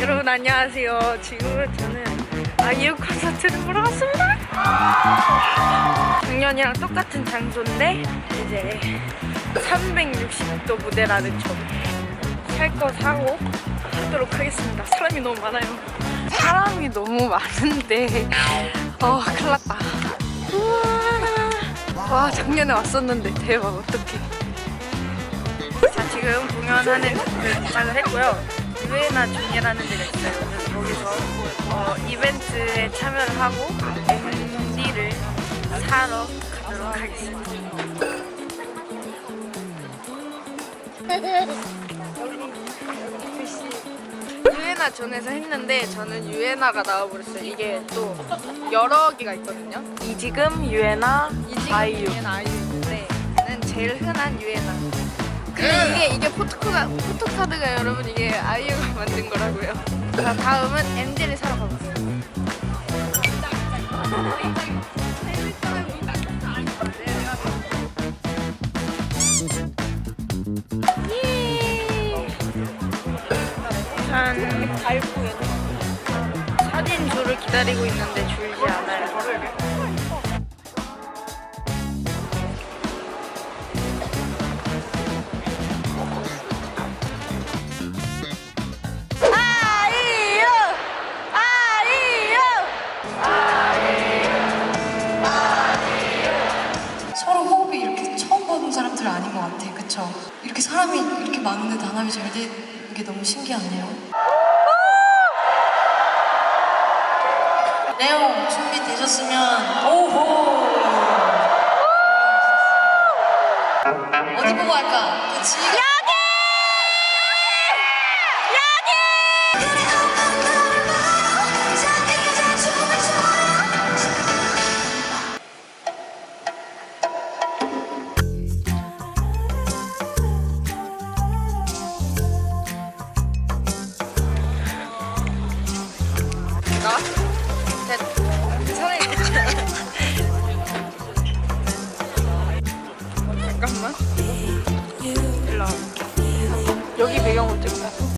여러분 안녕하세요. 지금은 저는 아이유 콘서트를 보러 왔습니다. 작년이랑 똑같은 장소인데 이제 360도 무대라는 점. 살거 사고 하도록 하겠습니다. 사람이 너무 많아요. 사람이 너무 많은데 어 큰일 났다. 우와. 와 작년에 왔었는데 대박 어떡해. 자 지금 공연하는 도착을 했고요. 유에나 존이라는 데가 있어요. 그래서 거기서 어, 이벤트에 참여를 하고 MD를 사러 가도록 하겠습니다. 유에나 존에서 했는데 저는 유에나가 나와버렸어요. 이게 또 여러 개가 있거든요. 이 지금 유에나 아이유. 유에나 아이유 있는데 저는 제일 흔한 유에나. 근데 이게 이게 포토카가 포토카드가 여러분 이게 만든 거라고요. 자 다음은 MD를 사러 가볼게요. 예. 짠. 사진조를 기다리고 있는데 줄지 않아요. 보는 사람들 아닌 것 같아. 그쵸? 이렇게 사람이 이렇게 많은데 단합이 잘 되는 게 너무 신기하네요. 네오 준비되셨으면 오호 어디 보고 할까? 그치? 여기! 잠깐만. 일로 와. 여기 배경으로 찍어.